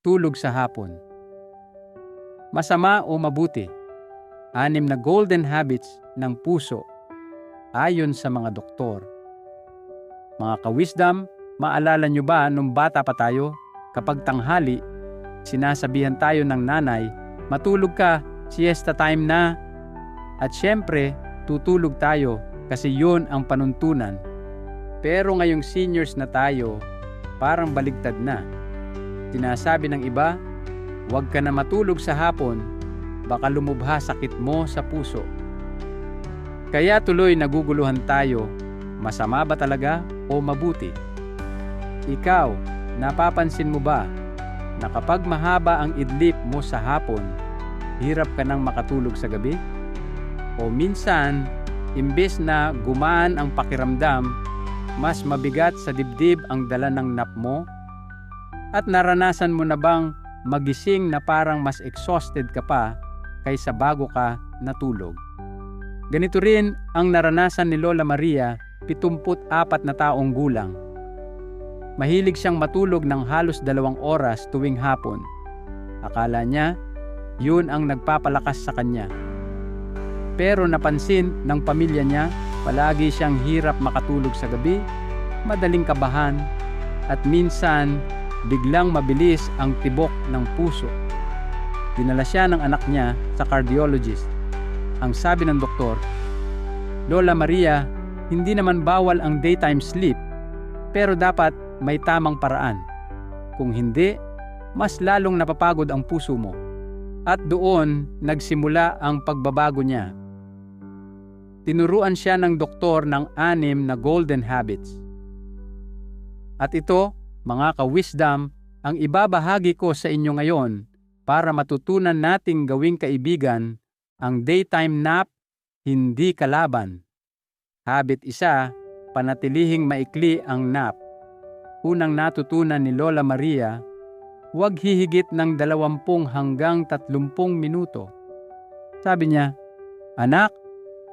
tulog sa hapon. Masama o mabuti? Anim na golden habits ng puso ayon sa mga doktor. Mga ka-wisdom, maalala nyo ba nung bata pa tayo, kapag tanghali, sinasabihan tayo ng nanay, matulog ka, siesta time na. At syempre, tutulog tayo kasi yun ang panuntunan. Pero ngayong seniors na tayo, parang baligtad na. Sinasabi ng iba, huwag ka na matulog sa hapon, baka lumubha sakit mo sa puso. Kaya tuloy naguguluhan tayo, masama ba talaga o mabuti? Ikaw, napapansin mo ba na kapag mahaba ang idlip mo sa hapon, hirap ka nang makatulog sa gabi? O minsan, imbes na gumaan ang pakiramdam, mas mabigat sa dibdib ang dala ng nap mo? At naranasan mo na bang magising na parang mas exhausted ka pa kaysa bago ka natulog? Ganito rin ang naranasan ni Lola Maria, 74 na taong gulang. Mahilig siyang matulog ng halos dalawang oras tuwing hapon. Akala niya, yun ang nagpapalakas sa kanya. Pero napansin ng pamilya niya, palagi siyang hirap makatulog sa gabi, madaling kabahan, at minsan biglang mabilis ang tibok ng puso. Dinala siya ng anak niya sa cardiologist. Ang sabi ng doktor, Lola Maria, hindi naman bawal ang daytime sleep, pero dapat may tamang paraan. Kung hindi, mas lalong napapagod ang puso mo. At doon nagsimula ang pagbabago niya. Tinuruan siya ng doktor ng anim na golden habits. At ito mga ka-wisdom, ang ibabahagi ko sa inyo ngayon para matutunan nating gawing kaibigan ang daytime nap hindi kalaban. Habit isa, panatilihing maikli ang nap. Unang natutunan ni Lola Maria, huwag hihigit ng 20 hanggang 30 minuto. Sabi niya, Anak,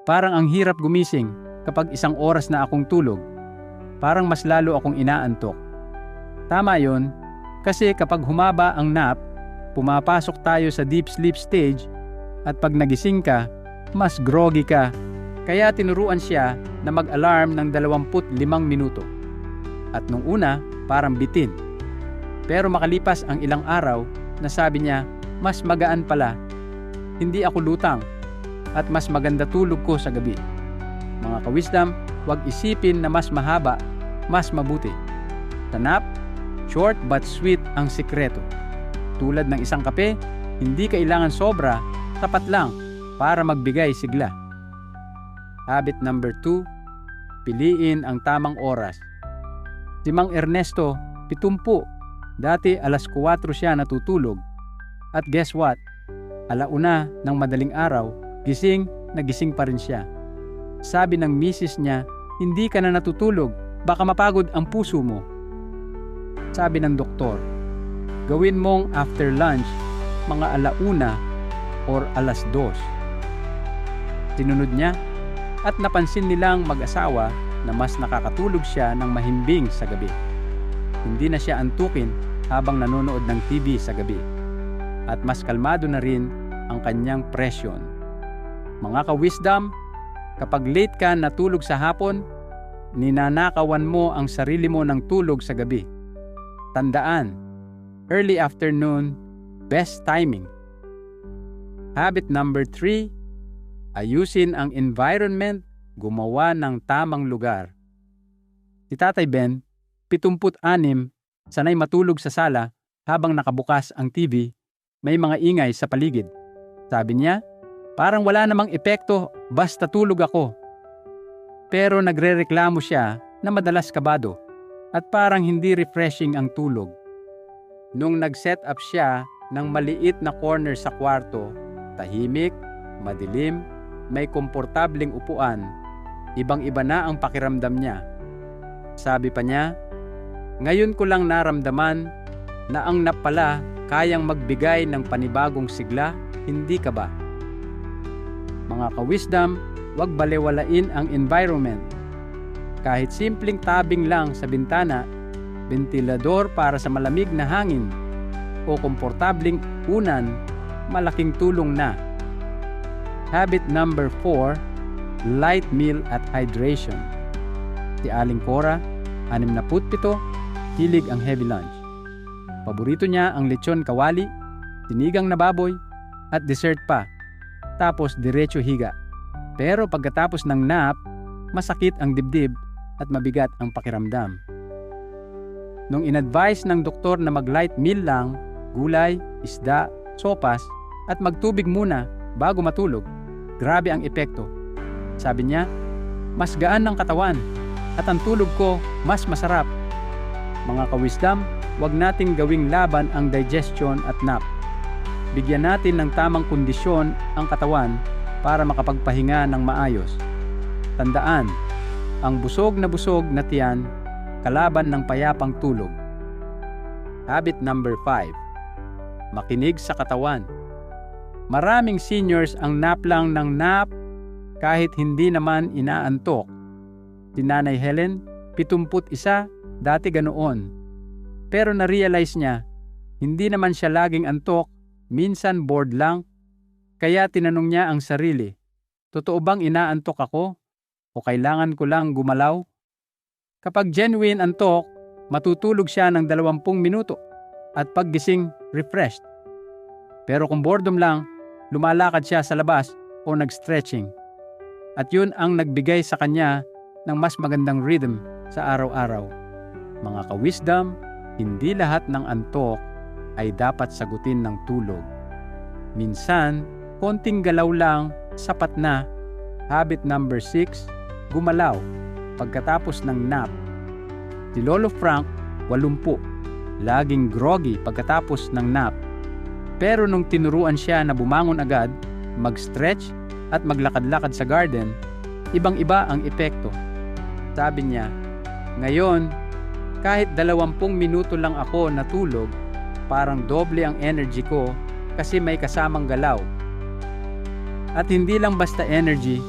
parang ang hirap gumising kapag isang oras na akong tulog. Parang mas lalo akong inaantok. Tama yon, kasi kapag humaba ang nap, pumapasok tayo sa deep sleep stage at pag nagising ka, mas groggy ka. Kaya tinuruan siya na mag-alarm ng 25 minuto. At nung una, parang bitin. Pero makalipas ang ilang araw, nasabi niya, mas magaan pala. Hindi ako lutang at mas maganda tulog ko sa gabi. Mga kawisdom, huwag isipin na mas mahaba, mas mabuti. Sa nap, Short but sweet ang sikreto. Tulad ng isang kape, hindi kailangan sobra, tapat lang para magbigay sigla. Habit number 2, piliin ang tamang oras. Si Mang Ernesto, 70. Dati alas 4 siya natutulog. At guess what? Alauna ng madaling araw, gising, nagising pa rin siya. Sabi ng misis niya, hindi ka na natutulog, baka mapagod ang puso mo. Sabi ng doktor, gawin mong after lunch mga alauna or alas dos. Tinunod niya at napansin nilang mag-asawa na mas nakakatulog siya ng mahimbing sa gabi. Hindi na siya antukin habang nanonood ng TV sa gabi. At mas kalmado na rin ang kanyang presyon. Mga ka-wisdom, kapag late ka natulog sa hapon, ninanakawan mo ang sarili mo ng tulog sa gabi. Tandaan, early afternoon, best timing. Habit number 3, ayusin ang environment, gumawa ng tamang lugar. Si Tatay Ben, 76, sanay matulog sa sala habang nakabukas ang TV, may mga ingay sa paligid. Sabi niya, parang wala namang epekto basta tulog ako. Pero nagrereklamo siya na madalas kabado at parang hindi refreshing ang tulog. Nung nag-set up siya ng maliit na corner sa kwarto, tahimik, madilim, may komportabling upuan, ibang-iba na ang pakiramdam niya. Sabi pa niya, ngayon ko lang naramdaman na ang napala kayang magbigay ng panibagong sigla, hindi ka ba? Mga ka-wisdom, huwag balewalain ang environment kahit simpleng tabing lang sa bintana, ventilador para sa malamig na hangin, o komportabling unan, malaking tulong na. Habit number 4, light meal at hydration. Si Aling Cora, 67, hilig ang heavy lunch. Paborito niya ang lechon kawali, sinigang na baboy, at dessert pa. Tapos diretso higa. Pero pagkatapos ng nap, masakit ang dibdib at mabigat ang pakiramdam. Nung in-advise ng doktor na mag-light meal lang, gulay, isda, sopas, at magtubig muna bago matulog, grabe ang epekto. Sabi niya, mas gaan ng katawan at ang tulog ko mas masarap. Mga kawisdom, huwag nating gawing laban ang digestion at nap. Bigyan natin ng tamang kondisyon ang katawan para makapagpahinga ng maayos. Tandaan, ang busog na busog na tiyan kalaban ng payapang tulog. Habit number 5. Makinig sa katawan. Maraming seniors ang nap lang ng nap kahit hindi naman inaantok. Si Nanay Helen, 71, dati ganoon. Pero na-realize niya, hindi naman siya laging antok, minsan bored lang. Kaya tinanong niya ang sarili, totoo bang inaantok ako? O kailangan ko lang gumalaw? Kapag genuine antok, matutulog siya ng 20 minuto at paggising refreshed. Pero kung boredom lang, lumalakad siya sa labas o nag-stretching. At yun ang nagbigay sa kanya ng mas magandang rhythm sa araw-araw. Mga ka-wisdom, hindi lahat ng antok ay dapat sagutin ng tulog. Minsan, konting galaw lang, sapat na. Habit number 6, gumalaw pagkatapos ng nap. Si Lolo Frank, 80, laging groggy pagkatapos ng nap. Pero nung tinuruan siya na bumangon agad, mag-stretch at maglakad-lakad sa garden, ibang-iba ang epekto. Sabi niya, ngayon, kahit dalawampung minuto lang ako natulog, parang doble ang energy ko kasi may kasamang galaw. At hindi lang basta energy,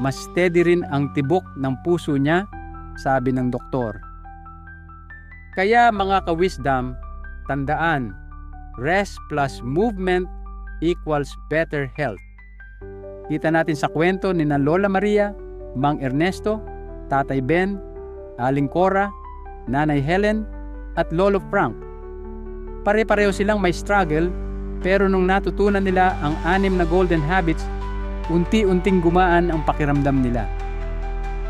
mas steady rin ang tibok ng puso niya, sabi ng doktor. Kaya mga ka-wisdom, tandaan, rest plus movement equals better health. Kita natin sa kwento ni na Lola Maria, Mang Ernesto, Tatay Ben, Aling Cora, Nanay Helen, at Lolo Frank. Pare-pareho silang may struggle pero nung natutunan nila ang anim na golden habits unti-unting gumaan ang pakiramdam nila.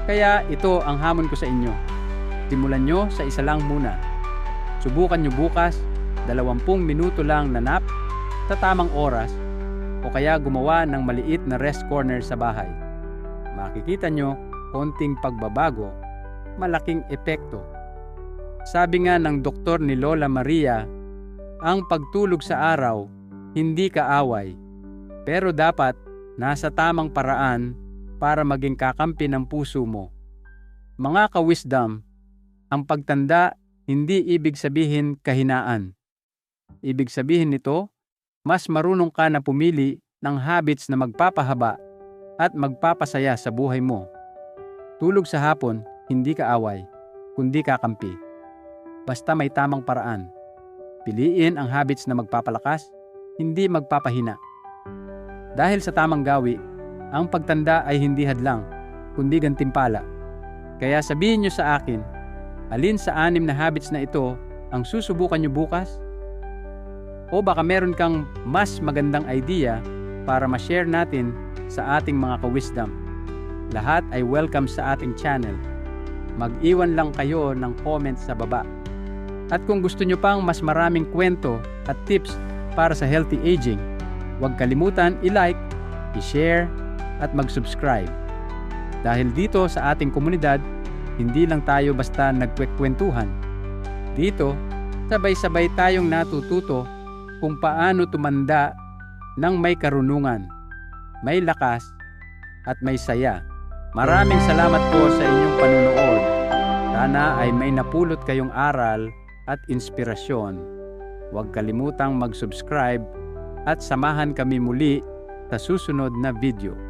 Kaya ito ang hamon ko sa inyo. Simulan nyo sa isa lang muna. Subukan nyo bukas, 20 minuto lang na nap sa tamang oras o kaya gumawa ng maliit na rest corner sa bahay. Makikita nyo konting pagbabago, malaking epekto. Sabi nga ng doktor ni Lola Maria, ang pagtulog sa araw hindi kaaway, pero dapat nasa tamang paraan para maging kakampi ng puso mo. Mga ka-wisdom, ang pagtanda hindi ibig sabihin kahinaan. Ibig sabihin nito, mas marunong ka na pumili ng habits na magpapahaba at magpapasaya sa buhay mo. Tulog sa hapon, hindi ka away, kundi kakampi. Basta may tamang paraan. Piliin ang habits na magpapalakas, hindi magpapahina. Dahil sa tamang gawi, ang pagtanda ay hindi hadlang, kundi gantimpala. Kaya sabihin nyo sa akin, alin sa anim na habits na ito ang susubukan nyo bukas? O baka meron kang mas magandang idea para ma-share natin sa ating mga ka-wisdom. Lahat ay welcome sa ating channel. Mag-iwan lang kayo ng comment sa baba. At kung gusto nyo pang mas maraming kwento at tips para sa healthy aging, Huwag kalimutan i-like, i-share, at mag-subscribe. Dahil dito sa ating komunidad, hindi lang tayo basta nagkwekwentuhan. Dito, sabay-sabay tayong natututo kung paano tumanda ng may karunungan, may lakas, at may saya. Maraming salamat po sa inyong panunood. Sana ay may napulot kayong aral at inspirasyon. Huwag kalimutang mag-subscribe at samahan kami muli sa susunod na video.